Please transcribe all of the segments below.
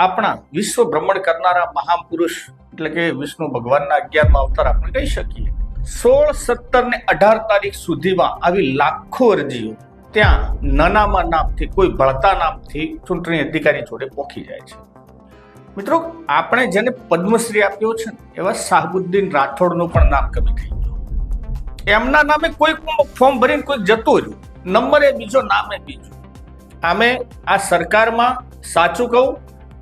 આપણા વિશ્વ ભ્રમણ કરનારા મહાન પુરુષ, એટલે કે વિષ્ણુ ભગવાનના અગિયારમાં અવતાર આપણે કહી શકીએ. સોળ સત્તર ને અઢાર તારીખ સુધીમાં આવી લાખો અરજીઓ ત્યાં નાનામાં નામથી, કોઈ ભળતા નામથી ચૂંટણી અધિકારી જોડે પહોંચી જાય છે. મિત્રો, આપણે જેને પદ્મશ્રી આપ્યો છે ને, એવા શાહબુદ્દીન રાઠોડનું પણ નામ કમી થઈ ગયું. એમના નામે કોઈ ફોર્મ ભરીને કોઈ જતું રહ્યું. નંબર બીજો, નામે બીજું. આમે આ સરકારમાં સાચું કહું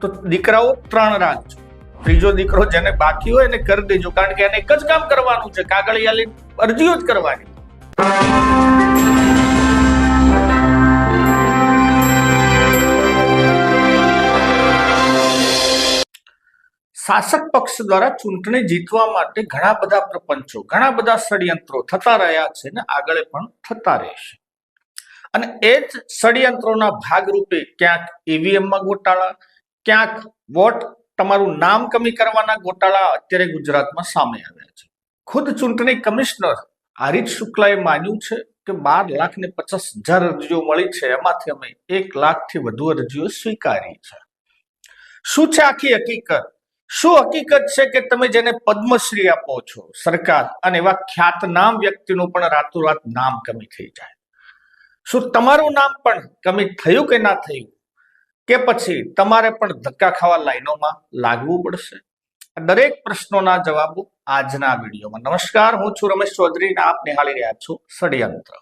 તો દીકરાઓ ત્રણ રાખજો ત્રીજો દીકરો જેને બાકી હોય એને કરી દેજો, કારણ કે એને એક જ કામ કરવાનું છે કાગળિયા અરજીઓ જ કરવાની. શાસક પક્ષ દ્વારા ચૂંટણી જીતવા માટે ઘણા બધા પ્રપંચો, ઘણા બધા ષડયંત્રો થતા રહ્યા છે ને આગળ પણ થતા રહેશે. અને એ જ ષડયંત્રોના ભાગરૂપે ક્યાંક ઈવીએમમાં ગોટાળા ક્યાંક વોટ તમારું નામ કમી કરવાના ગોટાળા અત્યારે ગુજરાતમાં સામે આવ્યા છે. ખુદ ચૂંટણી કમિશનર હરીશ શુક્લાએ માન્યું છે કે બાર લાખ ને પચાસ હજાર અરજીઓ મળી છે. એમાંથી અમે એક લાખથી વધુ અરજીઓ સ્વીકારી છે. શું છે આખી હકીકત? શું હકીકત છે કે તમે જેને પદ્મશ્રી આપો છો સરકાર અને એવા ખ્યાતનામ વ્યક્તિનું પણ રાતોરાત નામ કમી થઈ જાય? શું તમારું નામ પણ કમી થયું કે ના થયું? કે પછી તમારે પણ ધક્કા ખાવા લાઈનોમાં લાગવું પડશે? દરેક પ્રશ્નોના જવાબો આજના વિડીયોમાં. નમસ્કાર, હું છું રમેશ ચૌધરી અને આપ નિહાળી રહ્યા છો ષડયંત્ર.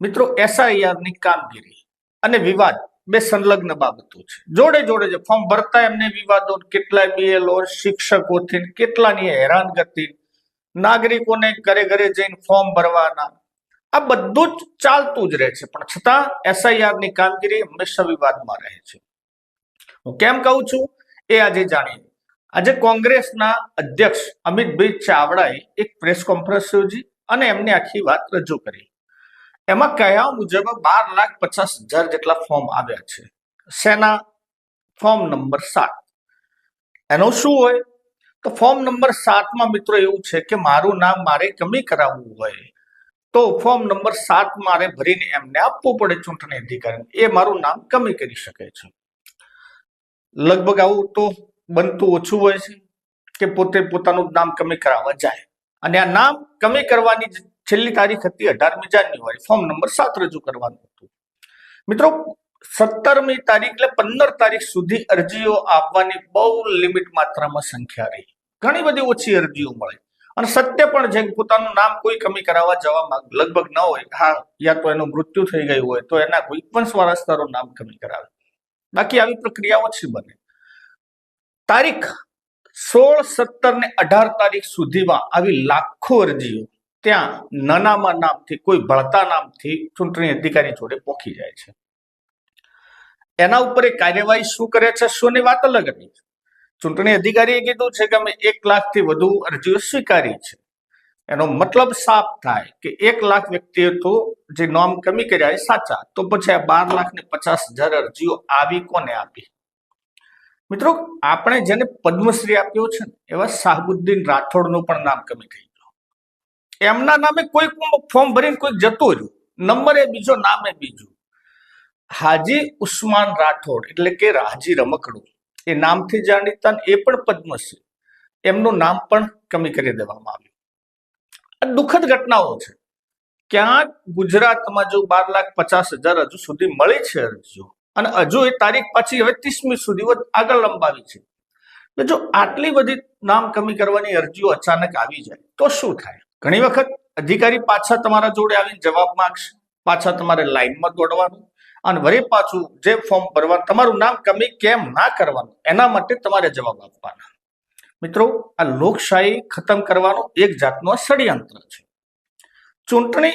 મિત્રો, એસઆઈઆરની કામગીરી અને વિવાદ બે સંલગ્ન બાબતો છે. જોડે જોડે છે ફોર્મ ભરતા એમને વિવાદો, કેટલાય બીએલઓ શિક્ષકોથી કેટલાની હેરાનગતિ, નાગરિકોને ઘરે ઘરે જઈને ફોર્મ ભરવાના, આ બધું જ ચાલતું જ રહે છે. પણ છતાં, એસઆઈઆરની કામગીરી હંમેશા વિવાદમાં રહે છે. કેમ કહું છું? એ આજે જાણીએ. આજે કોંગ્રેસના અધ્યક્ષ અમિતભાઈ ચાવડાએ એક પ્રેસ કોન્ફરન્સ યોજી અને એમની આખી વાત રજૂ કરી. એમાં કહ્યા મુજબ બાર લાખ પચાસ હજાર જેટલા ફોર્મ આવ્યા છે. સેના ફોર્મ નંબર સાત. એનો શું હોય? તો ફોર્મ નંબર સાતમાં મિત્રો એવું છે કે મારું નામ મારે કમી કરાવવું હોય, તો ફોર્મ નંબર સાત મારે ભરીને એમને આપવું પડે ચૂંટણી અધિકારી એ મારું નામ કમી કરી શકે છે. લગભગ આવું તો બનતું ઓછું હોય છે કે પોતે પોતાનું નામ કમી કરાવવા જાય. અને આ નામ કમી કરવાની છેલ્લી તારીખ હતી અઢારમી જાન્યુઆરી, ફોર્મ નંબર સાત રજૂ કરવાનું હતું. મિત્રો, સત્તરમી તારીખ એટલે પંદર તારીખ સુધી અરજીઓ આપવાની બહુ લિમિટ માત્રામાં સંખ્યા રહી. ઘણી બધી ઓછી અરજીઓ મળે. અને સત્ય પણ જેમ પોતાનું નામ કોઈ કમી કરાવવા જવા માંગ, લગભગ ન હોય, હા, યા તો એનું મૃત્યુ થઈ ગયું હોય, તો એના કોઈ પણ વારસદારો નામ કમી કરાવે. બાકી આવી પ્રક્રિયા ઓછી બને. તારીખ સોળ સત્તર ને અઢાર તારીખ સુધીમાં આવી લાખો અરજીઓ ત્યાં નાનામાં નામથી કોઈ ભળતા નામથી ચૂંટણી અધિકારી જોડે પહોંચી જાય છે. એના ઉપર એ કાર્યવાહી શું કરે છે શુંની વાત અલગ હતી ચૂંટણી અધિકારીએ કીધું છે કે અમે એક લાખથી વધુ અરજીઓ સ્વીકારી છે. એનો મતલબ સાફ થાય કે એક લાખ વ્યક્તિએ તો જે નોમ કમી કર્યા એ સાચા. તો પછી આ બાર લાખ ને પચાસ હજાર અરજીઓ આવી કોને આપી? મિત્રો, આપણે જેને પદ્મશ્રી આપ્યો છે ને, એવા શાહબુદ્દીન રાઠોડનું પણ નામ કમી થઈ ગયું. એમના નામે કોઈ ફોર્મ ભરીને કોઈ જતું રહ્યું. નંબર એ બીજો, નામ બીજું. હાજી ઉસ્માન રાઠોડ, એટલે કે હાજી રમકડું. એ નામથી જાણીતા એ પણ પદ્મશ્રી. એમનું નામ પણ કમી કરી દેવામાં આવ્યું. દુઃખદ ઘટનાઓ છે. ક્યાંક ગુજરાતમાં જો બાર લાખ પચાસ હજાર હજુ સુધી મળી છે અરજીઓ, અને હજુ એ તારીખ પછી હવે ત્રીસમી સુધી આગળ લંબાવી છે. એટલે જો આટલી બધી નામ કમી કરવાની અરજીઓ અચાનક આવી જાય, તો શું થાય? ઘણી વખત અધિકારી પાછા તમારા જોડે આવીને જવાબ માંગશે, પાછા તમારે લાઈનમાં દોડવાનું, અને વળી પાછું જે ફોર્મ ભરવા તમારું નામ કમી કેમ ના કરવાનું, એના માટે તમારે જવાબ આપવાના. મિત્રો, આ લોકશાહી ખતમ કરવાનો એક જાતનો ષડયંત્ર છે. ચૂંટણી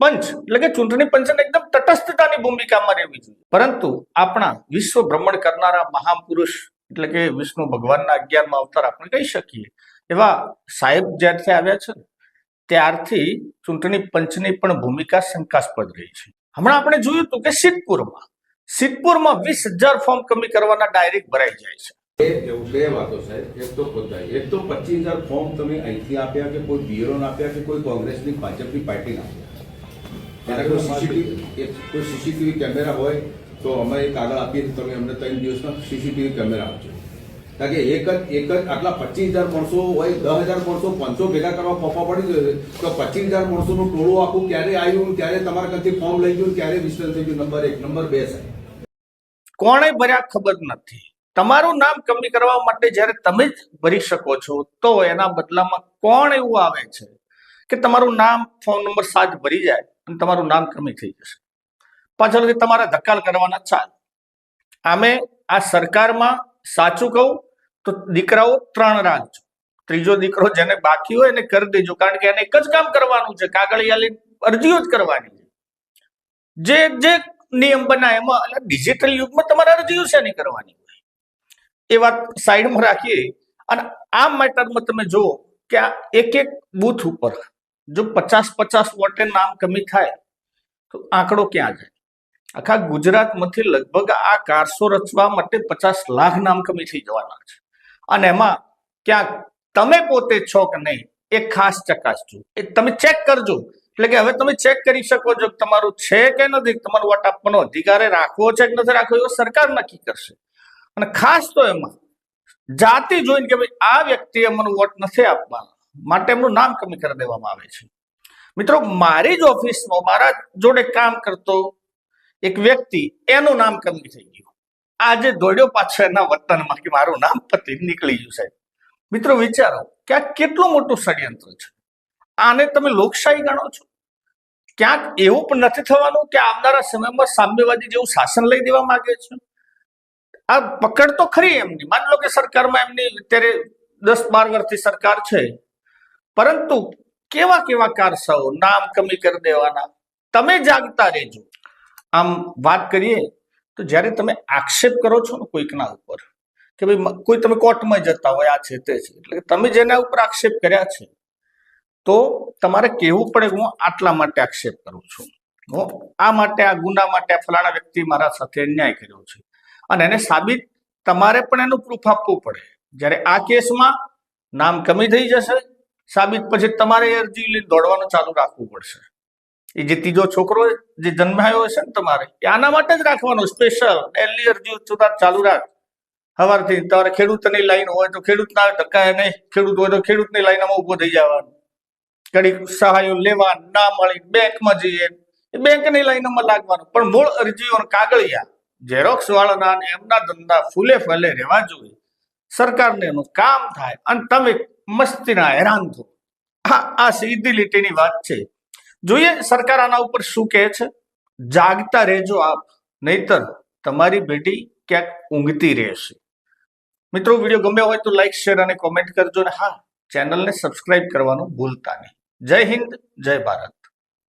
પંચ, એટલે કે ચૂંટણી પંચને એકદમ તટસ્થતાની ભૂમિકામાં રહેવી જોઈએ. પરંતુ આપણા વિશ્વ ભ્રમણ કરનારા મહાપુરુષ, એટલે કે વિષ્ણુ ભગવાનના અગિયારમાં અવતાર આપણે કહી શકીએ. એવા સાહેબ જ્યારથી આવ્યા છે, ત્યારથી ચૂંટણી પંચની પણ ભૂમિકા શંકાસ્પદ રહી છે. હમણાં આપણે જોયું હતું કે સિદ્ધપુરમાં સિદ્ધપુરમાં વીસ હજાર ફોર્મ કમી કરવાના ડાયરેક્ટ ભરાઈ જાય છે. એવું બે વાતો સાહેબ, એક તો બધા એક તો પચીસ હજાર ફોર્મ તમે અહીંથી આપ્યા કે કોઈ બિયરોને આપ્યા કે કોઈ કોંગ્રેસની, ભાજપની પાર્ટીને આપ્યા કોઈ સીસીટીવી કોઈ સીસીટીવી કેમેરા હોય, તો અમે એક આગળ આપીએ તમે અમને ત્રણ દિવસમાં સીસીટીવી કેમેરા આપજો. કારણ કે એક જ એક જ આટલા પચીસ હજાર માણસો હોય, દસ હજાર માણસો પાંચસો ભેગા કરવા પપ્પા પડી ગયો તો પચીસ હજાર માણસોનું ટોળું આખું ક્યારે આવ્યું, ક્યારે તમારા ત્યાંથી ફોર્મ લઈ ગયું, ક્યારે વિસ્તરણ થઈ ગયું? નંબર એક. નંબર બે સાહેબ. કોણે ભર્યા ખબર નથી. તમારું નામ કમી કરવા માટે જ્યારે તમે જ ભરી શકો છો, તો એના બદલામાં કોણ એવું આવે છે કે તમારું નામ ફોન નંબર સાત ભરી જાય અને તમારું નામ કમી થઈ જશે? પાછળથી તમારા ધક્કાલ કરવાના ચાલ. આમે આ સરકારમાં સાચું કહું તો દીકરાઓ ત્રણ રાખજો ત્રીજો દીકરો જેને બાકી હોય એને કરી દેજો, કારણ કે એને એક જ કામ કરવાનું છે, કાગળિયાલી અરજીઓ જ કરવાની છે. જે જે નિયમ બનાય એમાં ડિજિટલ યુગમાં તમારે અરજીઓ છે નહીં કરવાની? એ વાત સાઈડમાં રાખીએ. અને આ મેટરમાં તમે જુઓ કે આ એક એક બૂથ ઉપર જો પચાસ પચાસ વોટે નામ કમી થાય, તો આંકડો ક્યાં જાય? આખા ગુજરાતમાંથી લગભગ આ કારસો રચવા માટે પચાસ લાખ નામ કમી થઈ જવાના છે. અને એમાં ક્યાંક તમે પોતે છો કે નહીં, એ ખાસ ચકાસજો એ તમે ચેક કરજો. એટલે કે હવે તમે ચેક કરી શકો છો તમારું છે કે નથી, તમારું વોટ આપવાનો અધિકારે રાખવો છે કે નથી રાખવો, એવો સરકાર નક્કી કરશે. અને ખાસ તો એમાં જાતિ જોઈને કે ભાઈ આ વ્યક્તિએ મને વોટ નથી આપવાનો, માટે એમનું નામ કમી કરી દેવામાં આવે છે. મિત્રો, મારી જ ઓફિસમાં મારા જોડે કામ કરતો એક વ્યક્તિ, એનું નામ કમી થઈ ગયું. આજે દોડ્યો પાછો એના વતનમાં કે મારું નામ પતિ નીકળી ગયું સાહેબ. મિત્રો, વિચારો કે આ કેટલું મોટું ષડયંત્ર છે. આને તમે લોકશાહી ગણો છો? ક્યાંક એવું પણ નથી થવાનું કે આવનારા સમયમાં સામ્યવાદી જેવું શાસન લઈ દેવા માંગે છે? આ પકડ તો ખરી એમની. માની લો કે સરકારમાં એમની અત્યારે દસ બાર વર્ષથી સરકાર છે. પરંતુ કેવા કેવા કારસાઓ, નામ કમી કરી દેવાના, તમે જાગતા રહેજો. આમ વાત કરીએ તો જ્યારે તમે આક્ષેપ કરો છો ને કોઈકના ઉપર, કે ભાઈ કોઈ તમે કોર્ટમાં જતા હોય, આ છે તે છે, એટલે કે તમે જેના ઉપર આક્ષેપ કર્યા છે, તો તમારે કહેવું પડે હું આટલા માટે આક્ષેપ કરું છું. હું આ માટે, આ ગુના માટે ફલાણા વ્યક્તિ મારા સાથે અન્યાય કર્યો છે. અને એને સાબિત તમારે પણ એનું પ્રૂફ આપવું પડે. જ્યારે આ કેસમાં નામ કમી થઈ જશે, સાબિત પછી તમારે અરજી લઈને દોડવાનું ચાલુ રાખવું પડશે. એ જે ત્રીજો છોકરો જે જન્માયો હશે ને તમારે, એ આના માટે જ રાખવાનો સ્પેશિયલ ડેલી અરજી સુધાર ચાલુ રાખ. સવારથી તમારે ખેડૂતની લાઈન હોય તો ખેડૂતના ટકાય નહીં ખેડૂત હોય તો ખેડૂતની લાઈનમાં ઊભો થઈ જવાનું. ઘડીક સહાયો લેવા, ના મળી બેંકમાં જઈએ. એ બેંકની લાઈનમાં લાગવાનું. પણ મૂળ અરજીઓ કાગળિયા ઝેરોક્સ વાળાના એમના ધંધા ફૂલે ફલે રહેવા જોઈએ. સરકારને એનું કામ થાય અને તમે મસ્તીના હેરાન થો. આ સીધી લીટીની વાત છે. જોઈએ સરકાર આના ઉપર શું કહે છે? જાગતા રહેજો આપ, નહીતર તમારી બેટી ક્યાંક ઊંઘતી રહેશે. મિત્રો, વીડિયો ગમ્યો હોય તો લાઈક શેર અને કોમેન્ટ કરજો અને હા, ચેનલને સબસ્ક્રાઇબ કરવાનું ભૂલતા નહીં. જય હિન્દ, જય ભારત.